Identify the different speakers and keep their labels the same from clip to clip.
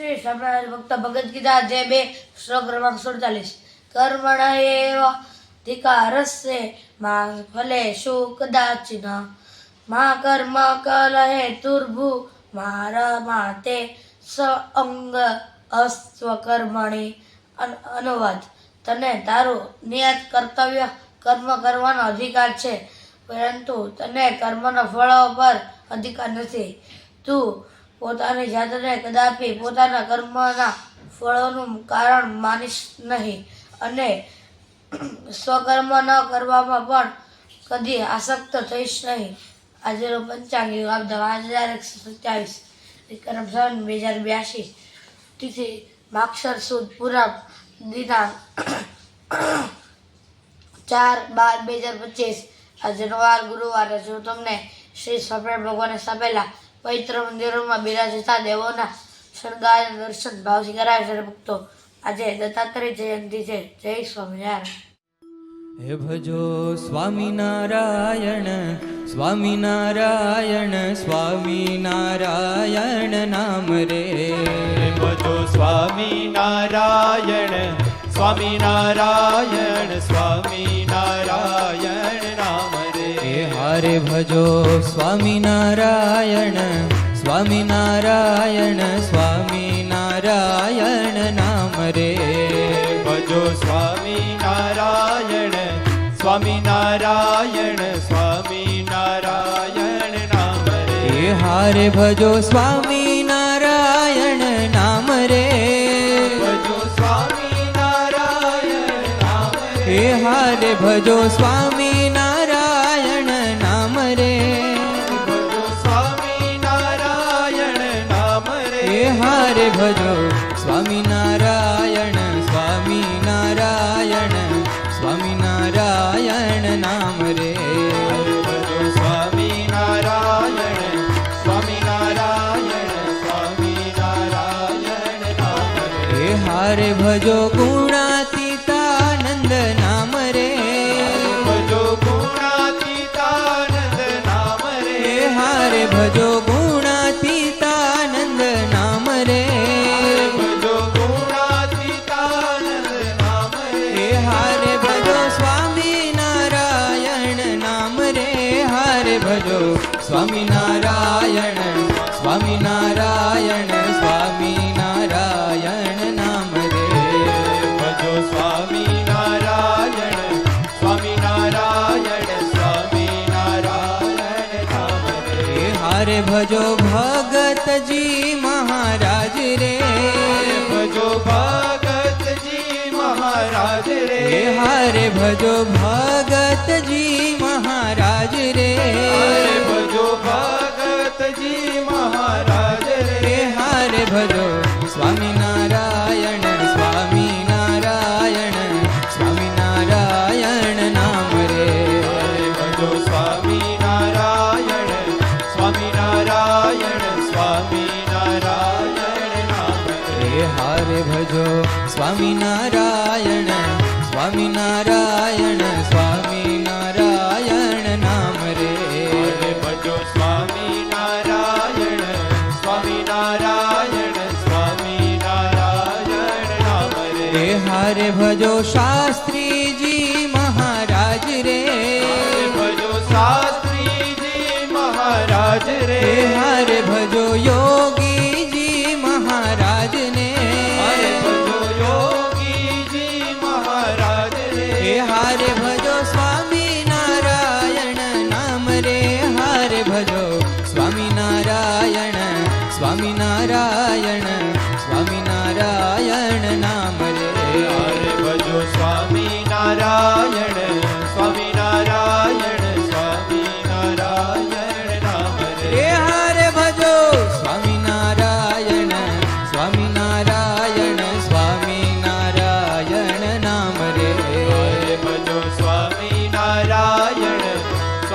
Speaker 1: શ્રી સ્વામિનારાયણ ભક્ત ભગત ગીતા જે બે શ્લોક ક્રમાંક સુડતાલીસ. કર્મણ એવ ધિકારસ્ય મા ફલેષુ કદાચિન મા કર્મ કલહે તુર્ભુ, મારા માતે સ અંગ અસ્વ કર્મણી અનુવાદ, તને તારું નિયત કર્તવ્ય કર્મ કરવાનો અધિકાર છે, પરંતુ તને કર્મના ફળો પર અધિકાર નથી. તું પોતાની જાતને કદાપી પોતાના કર્મના ફળોનું કારણ માનીશ નહીં અને સ્વકર્મ ન કરવામાં પણ કદી આસક્ત થઈશ નહીં. આજનો પંચાંગ આપતા પાંચ હજાર એકસો સત્યાવીસ. વિક્રમ સન બે હજાર બ્યાસી તિથિ માક્ષર સુદ પૂરબ દિનાંક ચાર બાર બે હજાર પચીસ. આજનો વાર ગુરુવારે જો તમને શ્રી સ્વામિનારાયણ ભગવાને સ્થાપેલા પવિત્ર મંદિરોમાં બિરાજતા દેવોના શણગાર દર્શન ભાવથી કરાવે છે ભક્તો. આજે દત્તાત્રેય જયંતિ છે. જય સ્વામિનારાયણ.
Speaker 2: હે ભજો સ્વામિનારાયણ સ્વામિનારાયણ સ્વામિનારાયણ નામ રે.
Speaker 3: ભજો સ્વામિનારાયણ સ્વામિનારાયણ સ્વામિનારાયણ. રે
Speaker 2: હારે ભજો સ્વામિનારાયણ સ્વામિનારાયણ સ્વામિનારાયણ નામ રે
Speaker 3: ભજો સ્વામિનારાયણ સ્વામિનારાયણ સ્વામિનારાયણ નામ રે
Speaker 2: હારે ભજો સ્વામિનારાયણ નામ રે
Speaker 3: ભજો સ્વામિનારાયણ નામ
Speaker 2: હે હારે ભજો સ્વામિનારાયણ
Speaker 3: ભજો
Speaker 2: ગુણાતીતાનંદ નામ રે.
Speaker 3: ભજો ગુણાતીતાનંદ નામ રે.
Speaker 2: હારે ભજો ગુણાતીતાનંદ હારે ભજો ભગતજી મહારાજ રે
Speaker 3: ભજો ભગતજી મહારાજ રે
Speaker 2: હારે ભજો ભગતજી મહારાજ રે
Speaker 3: ભજો ભગતજી મહારાજ રે
Speaker 2: હારે ભજો સ્વામિનારાયણ સ્વામિનારાયણ નામ. હે
Speaker 3: રે
Speaker 2: હારે ભજો નામ રે.
Speaker 3: હરે ભજો સ્વામિનારાયણ સ્વામિનારાયણ સ્વામિનારાયણ નામ રે.
Speaker 2: હારે ભજો શાસ્ત્રીજી મહારાજ રે
Speaker 3: હારે ભજો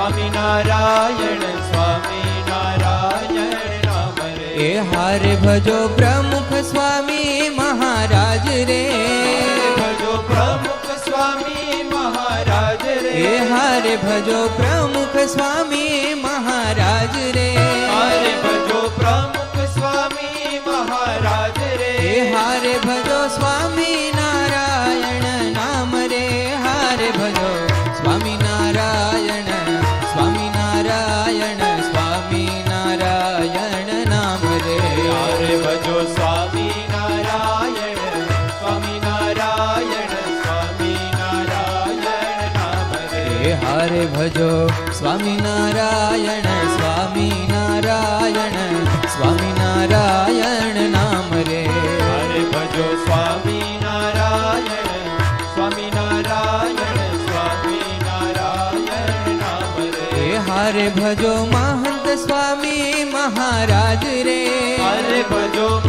Speaker 2: સ્વામિનારાયણ સ્વામિનારાયણ નામ હે
Speaker 3: એ
Speaker 2: હારે ભજો પ્રમુખ સ્વામી મહારાજ રે.
Speaker 3: ભજો પ્રમુખ સ્વામી મહારાજ રે
Speaker 2: હે હારે ભજો પ્રમુખ સ્વામી મહારાજ રે.
Speaker 3: હરે ભજો પ્રમુખ સ્વામી મહારાજ રે.
Speaker 2: સ્વામિનારાયણ સ્વામિનારાયણ સ્વામિનારાયણ નામ રે.
Speaker 3: હરે ભજો સ્વામિનારાયણ સ્વામિનારાયણ સ્વામિનારાયણ સ્વામી નારાયણ નામ રે.
Speaker 2: હરે ભજો મહંત સ્વામી મહારાજ રે.
Speaker 3: હરે ભજો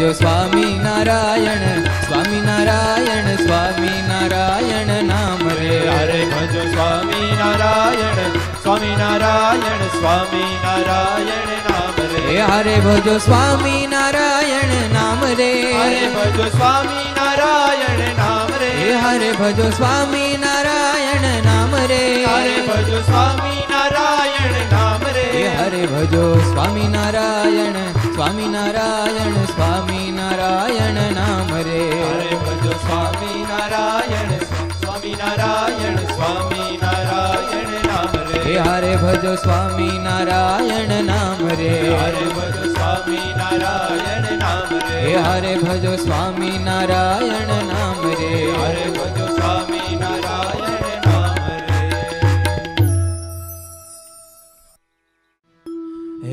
Speaker 2: ભજો સ્વામી નારાયણ સ્વામી નારાયણ સ્વામી નારાયણ નામ રે.
Speaker 3: હરે ભજો સ્વામી નારાયણ સ્વામી નારાયણ સ્વામી નારાયણ નામ રે.
Speaker 2: હારે ભજો સ્વામી નારાયણ નામ રે. હરે ભજો સ્વામી નારાયણ નામ રે.
Speaker 3: હરે ભજો સ્વામી નારાયણ નામ રે.
Speaker 2: હરે ભજો સ્વામી નારાયણ નામ રે.
Speaker 3: હરે ભજો સ્વામી નારાયણ સ્વામી નારાયણ સ્વામી નારાયણ નામ રે.
Speaker 2: હરે ભજો સ્વામી નારાયણ
Speaker 3: સ્વામી નારાયણ
Speaker 2: સ્વામી નારાયણ નામ રે.
Speaker 3: હારે ભજો સ્વામી નારાયણ નામ રે.
Speaker 2: હારે ભજો સ્વામી નારાયણ નામ રે.
Speaker 3: હારે ભજો સ્વામી નારાયણ નામ રે.
Speaker 2: હારે ભજો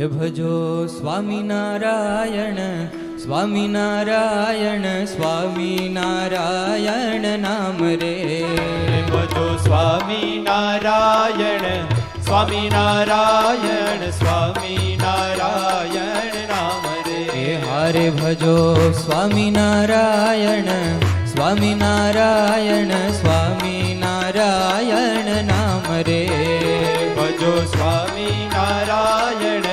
Speaker 3: ભજો
Speaker 2: સ્વામિનારાયણ સ્વામિનારાયણ સ્વામિનારાયણ સ્વામી નારાયણ નામ રે.
Speaker 3: ભજો સ્વામિનારાયણ
Speaker 2: સ્વામિનારાયણ સ્વામિનારાયણ સ્વામી નારાયણ નામ રે. હારે ભજો સ્વામિનારાયણ સ્વામિનારાયણ સ્વામી નારાયણ સ્વામી નારાયણ નામ રે.
Speaker 3: ભજો સ્વામી નારાયણ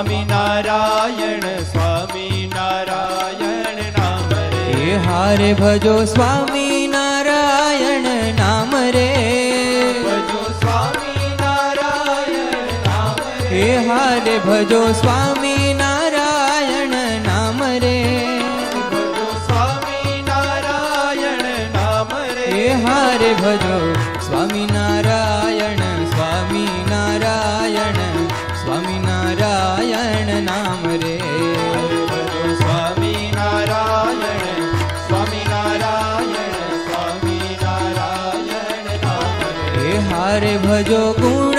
Speaker 3: સ્વામી નારાયણ સ્વામી નારાયણ નામ રે.
Speaker 2: હારે ભજો સ્વામી નારાયણ નામ રે.
Speaker 3: ભજો સ્વામી નારાયણ નામ રે.
Speaker 2: હારે ભજો સ્વામી નારાયણ નામ રે.
Speaker 3: ભજો સ્વામી નારાયણ નામ રે.
Speaker 2: હારે ભજો સ્વામી નારાયણ હારે ભજો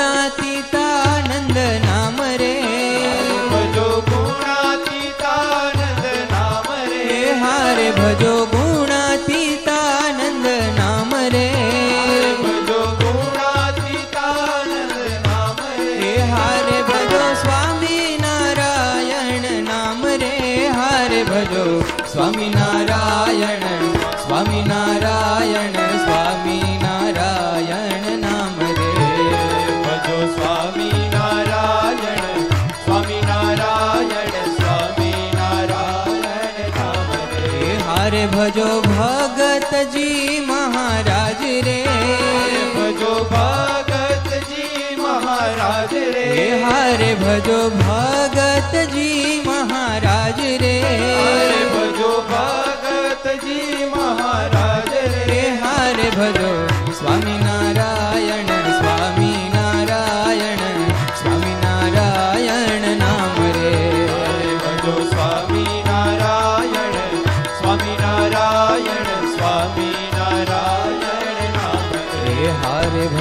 Speaker 2: મહારાજ રે હારે ભજો ભગતજી મહારાજ રે
Speaker 3: હારે ભજો ભગતજી મહારાજ રે
Speaker 2: હારે ભજો સ્વામી નારાયણ સ્વામી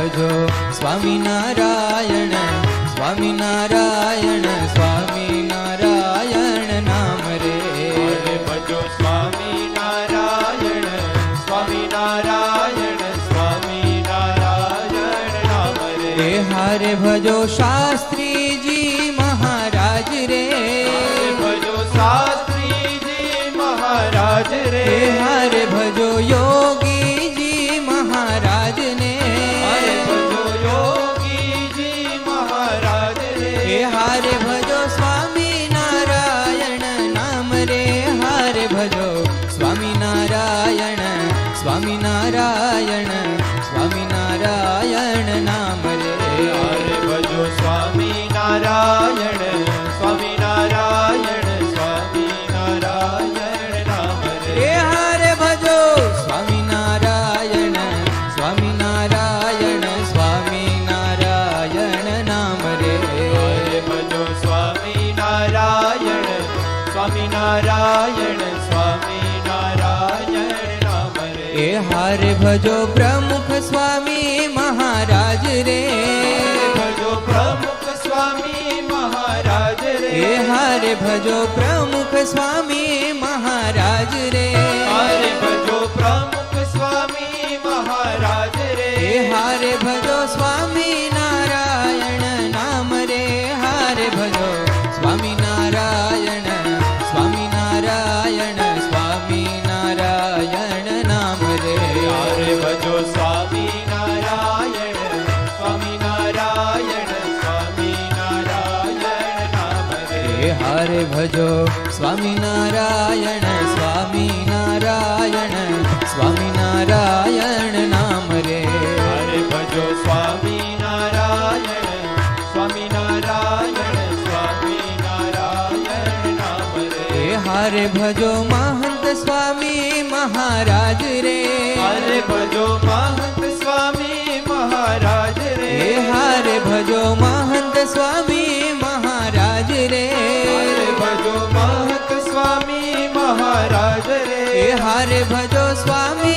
Speaker 3: ભજો સ્વામિનારાયણ સ્વામિનારાયણ સ્વામી સ્વામી
Speaker 2: ભજો પ્રમુખ સ્વામી મહારાજ રે. એ હારે ભજો સ્વામી નારાયણ સ્વામી નારાયણ સ્વામી નારાયણ નામ રે
Speaker 3: હરે ભજો સ્વામી નારાયણ સ્વામી નારાયણ સ્વામી નારાયણ નામ રે
Speaker 2: એ હારે ભજો મહંત સ્વામી મહારાજ રે
Speaker 3: હરે ભજો મહંત સ્વામી મહારાજ રે
Speaker 2: હારે ભજો મહંત સ્વામી મહારાજ રે
Speaker 3: હરે ભજો મહત સ્વામી મહારાજ રે
Speaker 2: હારે ભજો સ્વામી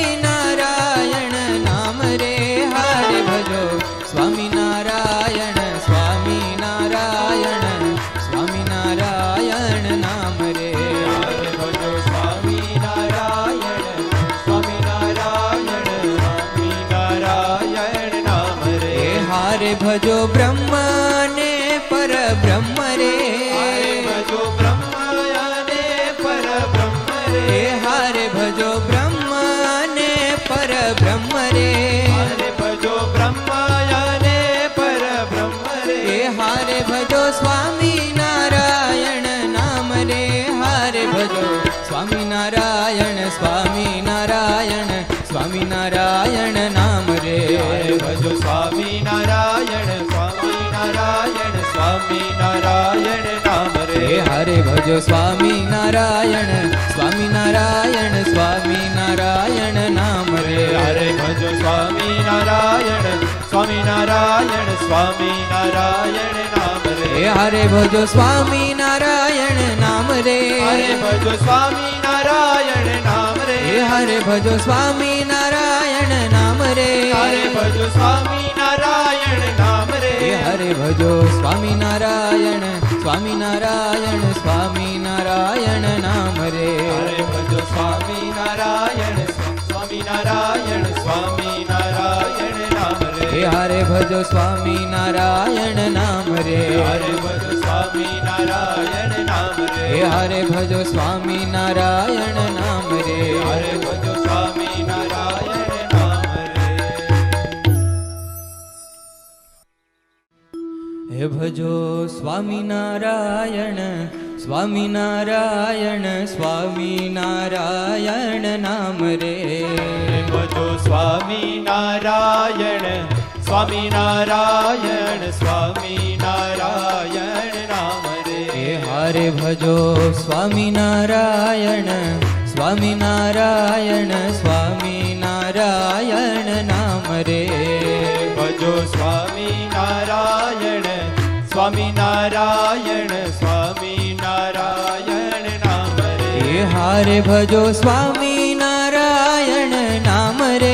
Speaker 2: ભજો સ્વામી નારાયણ સ્વામી નારાયણ સ્વામી નારાયણ નામ રે.
Speaker 3: હરે ભજો સ્વામી નારાયણ સ્વામી નારાયણ સ્વામી નારાયણ નામ રે.
Speaker 2: હારે ભજો સ્વામી નારાયણ નામ રે.
Speaker 3: હરે ભજો
Speaker 2: સ્વામી નારાયણ નામ રે. હરે ભજો સ્વામી નારાયણ નામ રે.
Speaker 3: હરે ભજો સ્વામી નારાયણ નામ રે.
Speaker 2: હરે ભજો સ્વામી નારાયણ સ્વામી નારાયણ સ્વામી નારાયણ નામ રે.
Speaker 3: ભજો સ્વામી નારાયણ સ્વામી નારાયણ સ્વામી નારાયણ નામ રે.
Speaker 2: હારે ભજો સ્વામી નારાયણ નામ રે.
Speaker 3: હારે ભજો સ્વામી નારાયણ નામ રે.
Speaker 2: હારે ભજો સ્વામી નારાયણ નામ સ્વામી
Speaker 3: નારાયણ સ્વામિનારાયણ સ્વામી નારાયણ નામ રે.
Speaker 2: ભજો સ્વામિનારાયણ સ્વામિનારાયણ સ્વામિનારાયણ સ્વામી નારાયણ નામ રે.
Speaker 3: હારે ભજો સ્વામિનારાયણ સ્વામિનારાયણ સ્વામી નારાયણ સ્વામી નારાયણ નામ રે.
Speaker 2: ભજો સ્વામી નારાયણ
Speaker 3: સ્વામી નારાયણ
Speaker 2: સ્વામી નારાયણ નામ રે.
Speaker 3: હારે ભજો સ્વામી નારાયણ નામ રે.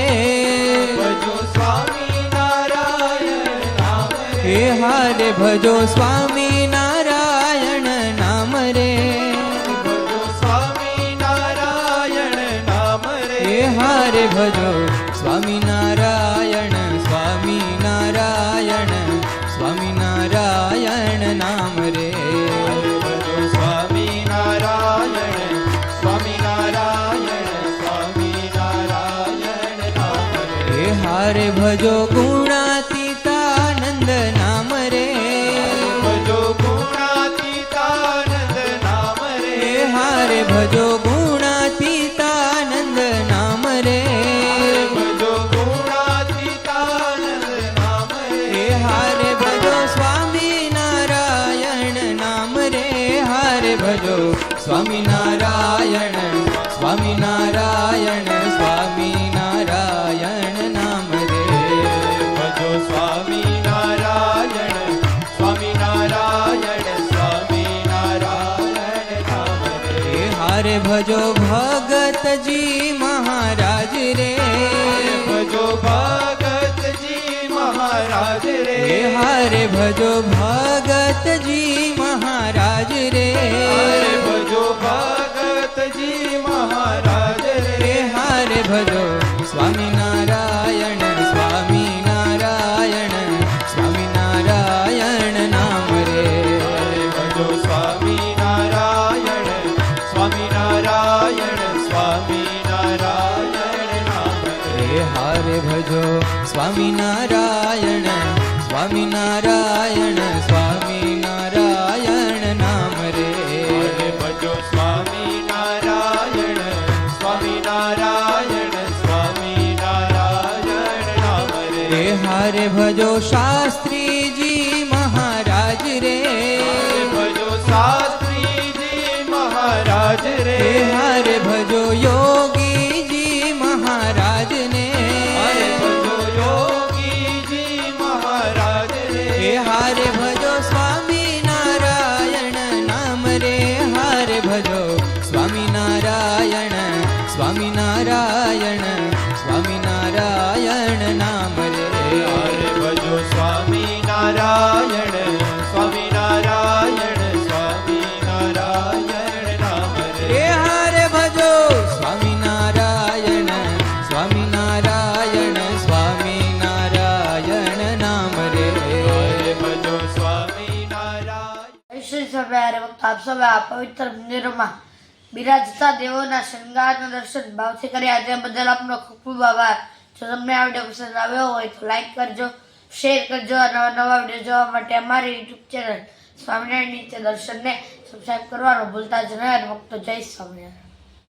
Speaker 2: ભજો સ્વામી નારાયણ નામ રે. હારે ભજો સ્વામી નારાયણ નામ રે.
Speaker 3: ભજો સ્વામી નારાયણ નામ રે.
Speaker 2: હારે ભજો સ્વામી નારાયણ
Speaker 3: સ્વામી નારાયણ
Speaker 2: જપજો ગુણાતીતાનંદ નામ રે.
Speaker 3: ભજો ગુણાતીતાનંદ નામ રે.
Speaker 2: હારે ભજો ગુણાતીતાનંદ નામ રે.
Speaker 3: ભજો ગુણાતીતાનંદ નામ રે.
Speaker 2: હારે ભજો સ્વામી નારાયણ નામ રે. હારે ભજો સ્વામી નારાયણ સ્વામી નારાયણ હારે ભજો ભગતજી મહારાજ રે હારે ભજો ભગતજી મહારાજ રે
Speaker 3: હારે ભજો
Speaker 2: સ્વામી નારાયણ સ્વામી નારાયણ સ્વામી નારાયણ નામ રે
Speaker 3: હારે ભજો સ્વામી નારાયણ સ્વામી નારાયણ સ્વામી નારાયણ નામ રે
Speaker 2: હારે ભજો સ્વામી
Speaker 3: ભજો
Speaker 2: શાસ્ત્રીજી મહારાજ રે.
Speaker 3: ભજો શાસ્ત્રીજી મહારાજ રે.
Speaker 2: હારે ભજો યોગીજી
Speaker 1: આ પવિત્ર મંદિરોમાં બિરાજતા દેવોના શણગારના દર્શન ભાવથી કર્યા તે બદલ આપનો ખૂબ ખૂબ આભાર. જો તમને આ વીડિયો પસંદ આવ્યો હોય તો લાઈક કરજો, શેર કરજો અને નવા નવા વીડિયો જોવા માટે અમારી યુટ્યુબ ચેનલ સ્વામિનારાયણ નીચે દર્શનને સબસ્ક્રાઈબ કરવાનું ભૂલતા જ નહીં ભક્તો જય સ્વામિનારાયણ.